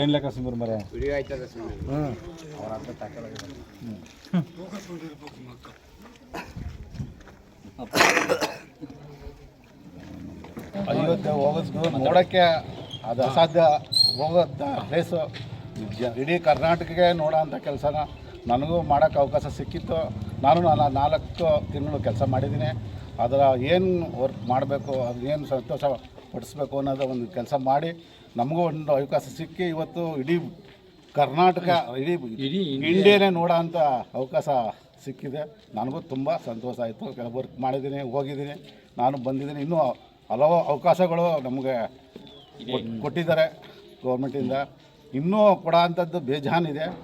ಏನ್ ಲೆಕ್ಕ ಸುಮಾರು ಮರ? ಅಯೋಧ್ಯೆ ಹೋಗೋದು ನೋಡೋಕ್ಕೆ ಅದು ಅಸಾಧ್ಯ. ಹೋಗೋದ ಪ್ಲೇಸು ಇಡೀ ಕರ್ನಾಟಕಕ್ಕೆ ನೋಡೋಂಥ ಕೆಲಸನ ನನಗೂ ಮಾಡೋಕ್ಕೆ ಅವಕಾಶ ಸಿಕ್ಕಿತ್ತು. ನಾನು ನಾನು ನಾಲ್ಕು ತಿಂಗಳು ಕೆಲಸ ಮಾಡಿದ್ದೀನಿ. ಅದರ ಏನು ವರ್ಕ್ ಮಾಡಬೇಕು ಅದು ಏನು ಸಂತೋಷ ಪಡಿಸ್ಬೇಕು ಅನ್ನೋದು ಒಂದು ಕೆಲಸ ಮಾಡಿ ನಮಗೂ ಒಂದು ಅವಕಾಶ ಸಿಕ್ಕಿ ಇವತ್ತು ಇಡೀ ಕರ್ನಾಟಕ ಇಡೀ ಇಂಡಿಯಾನೇ ನೋಡೋ ಅಂಥ ಅವಕಾಶ ಸಿಕ್ಕಿದೆ. ನನಗೂ ತುಂಬ ಸಂತೋಷ ಆಯಿತು. ಕೆಲವು ವರ್ಕ್ ಮಾಡಿದ್ದೀನಿ ಹೋಗಿದ್ದೀನಿ. ನಾನು ಬಂದಿದ್ದೀನಿ. ಇನ್ನೂ ಹಲವು ಅವಕಾಶಗಳು ನಮಗೆ ಕೊಟ್- ಕೊಟ್ಟಿದ್ದಾರೆ ಗೌರ್ಮೆಂಟಿಂದ. ಇನ್ನೂ ಕೊಡೋ ಅಂಥದ್ದು ಬೇಜಾನಿದೆ.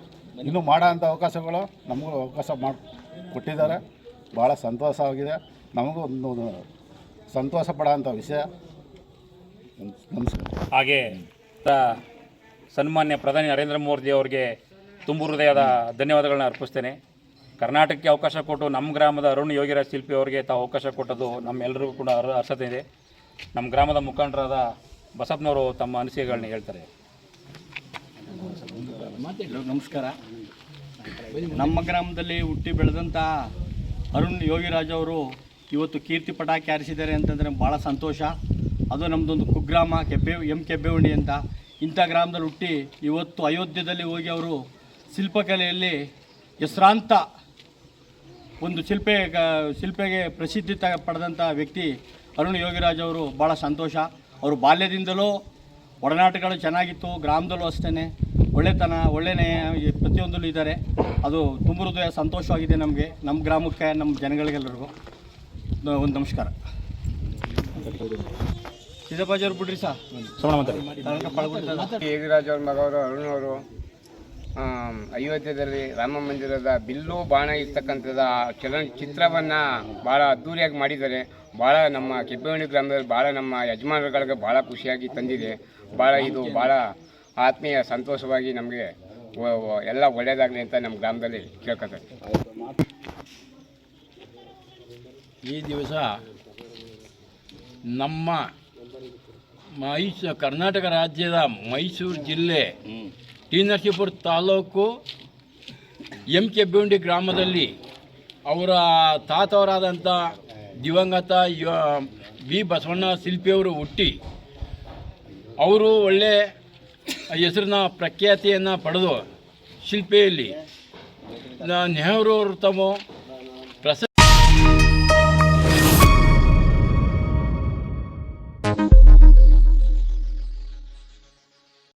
ಇನ್ನೂ ಮಾಡೋ ಅಂಥ ಅವಕಾಶಗಳು ನಮಗೂ ಅವಕಾಶ ಮಾಡಿ ಕೊಟ್ಟಿದ್ದಾರೆ. ಭಾಳ ಸಂತೋಷವಾಗಿದೆ ನಮಗೂ ಒಂದು ಸಂತೋಷ ಪಡೋ ಅಂಥ ವಿಷಯ. ನಮಸ್ಕಾರ. ಹಾಗೆ ಸನ್ಮಾನ್ಯ ಪ್ರಧಾನಿ ನರೇಂದ್ರ ಮೋದಿ ಅವರಿಗೆ ತುಂಬು ಹೃದಯದ ಧನ್ಯವಾದಗಳನ್ನ ಅರ್ಪಿಸ್ತೇನೆ. ಕರ್ನಾಟಕಕ್ಕೆ ಅವಕಾಶ ಕೊಟ್ಟು ನಮ್ಮ ಗ್ರಾಮದ ಅರುಣ್ ಯೋಗಿರಾಜ್ ಶಿಲ್ಪಿ ಅವರಿಗೆ ತಾವು ಅವಕಾಶ ಕೊಟ್ಟದ್ದು ನಮ್ಮೆಲ್ಲರಿಗೂ ಕೂಡ ಅರ್ ಅರ್ಹತೆ ಇದೆ. ನಮ್ಮ ಗ್ರಾಮದ ಮುಖಂಡರಾದ ಬಸಪ್ಪನವರು ತಮ್ಮ ಅನಿಸಿಕೆಗಳನ್ನ ಹೇಳ್ತಾರೆ. ನಮಸ್ಕಾರ. ನಮ್ಮ ಗ್ರಾಮದಲ್ಲಿ ಹುಟ್ಟಿ ಬೆಳೆದಂಥ ಅರುಣ್ ಯೋಗಿರಾಜ್ ಅವರು ಇವತ್ತು ಕೀರ್ತಿ ಪಟಾಕಿ ಹಾರಿಸಿದ್ದಾರೆ ಅಂತಂದರೆ ಭಾಳ ಸಂತೋಷ. ಅದು ನಮ್ಮದೊಂದು ಕುಗ್ರಾಮ, ಕೆಬ್ಬೆ, ಎಂ ಕೆಬ್ಬೆವಣಿ ಅಂತ. ಇಂಥ ಗ್ರಾಮದಲ್ಲಿ ಹುಟ್ಟಿ ಇವತ್ತು ಅಯೋಧ್ಯದಲ್ಲಿ ಹೋಗಿ ಅವರು ಶಿಲ್ಪಕಲೆಯಲ್ಲಿ ಹೆಸರಾಂತ ಒಂದು ಶಿಲ್ಪೆ ಶಿಲ್ಪೆಗೆ ಪ್ರಸಿದ್ಧಿ ತ ಪಡೆದಂಥ ವ್ಯಕ್ತಿ ಅರುಣ್ ಯೋಗಿರಾಜ್ ಅವರು. ಭಾಳ ಸಂತೋಷ. ಅವರು ಬಾಲ್ಯದಿಂದಲೂ ಒಡನಾಟಗಳು ಚೆನ್ನಾಗಿತ್ತು, ಗ್ರಾಮದಲ್ಲೂ ಅಷ್ಟೇ ಒಳ್ಳೆತನ ಒಳ್ಳೆನೇ ಪ್ರತಿಯೊಂದರಲ್ಲೂ ಪ್ರತಿಯೊಂದಲ್ಲೂ ಇದ್ದಾರೆ. ಅದು ತುಂಬ ಹೃದಯ ಸಂತೋಷವಾಗಿದೆ ನಮಗೆ ನಮ್ಮ ಗ್ರಾಮಕ್ಕೆ ನಮ್ಮ ಜನಗಳಿಗೆಲ್ಲರಿಗೂ. ಒಂದು ನಮಸ್ಕಾರ. ಸಿದ್ದಪ್ಪಾಜಿಯವ್ರು ಬಿಡ್ರಿ ಸಾ ಯೋಗಿರಾಜ್ ಅವ್ರ ಮಗವರು ಅರುಣ್ ಅವರು ಅಯೋಧ್ಯೆಯಲ್ಲಿ ರಾಮ ಮಂದಿರದ ಬಿಲ್ಲು ಬಾಣ ಇರ್ತಕ್ಕಂಥದ ಆ ಚಲನಚಿತ್ರವನ್ನು ಭಾಳ ಅದ್ಧೂರಿಯಾಗಿ ಮಾಡಿದ್ದಾರೆ. ಭಾಳ ನಮ್ಮ ಕೆಬ್ಬೆಹಳ್ಳಿ ಗ್ರಾಮದಲ್ಲಿ ಭಾಳ ನಮ್ಮ ಯಜಮಾನರುಗಳಿಗೆ ಭಾಳ ಖುಷಿಯಾಗಿ ತಂದಿದೆ. ಭಾಳ ಇದು ಭಾಳ ಆತ್ಮೀಯ ಸಂತೋಷವಾಗಿ ನಮಗೆ ಎಲ್ಲ ಒಳ್ಳೆಯದಾಗಲಿ ಅಂತ ನಮ್ಮ ಗ್ರಾಮದಲ್ಲಿ ಕೇಳ್ಕೊತಾರೆ. ಈ ದಿವಸ ನಮ್ಮ ಮೈಸೂ, ಕರ್ನಾಟಕ ರಾಜ್ಯದ ಮೈಸೂರು ಜಿಲ್ಲೆ ಟಿ ನರಸೀಪುರ ತಾಲೂಕು ಎಂ ಕೆಬ್ಬೆಹುಂಡಿ ಗ್ರಾಮದಲ್ಲಿ ಅವರ ತಾತವರಾದಂಥ ದಿವಂಗತ ಬಿ ಬಸವಣ್ಣ ಶಿಲ್ಪಿಯವರು ಹುಟ್ಟಿ ಅವರು ಒಳ್ಳೆ ಹೆಸರನ್ನ ಪ್ರಖ್ಯಾತಿಯನ್ನು ಪಡೆದು ಶಿಲ್ಪಿಯಲ್ಲಿ ನೆಹರು ಅವರು ತಮ್ಮ ಪ್ರಸ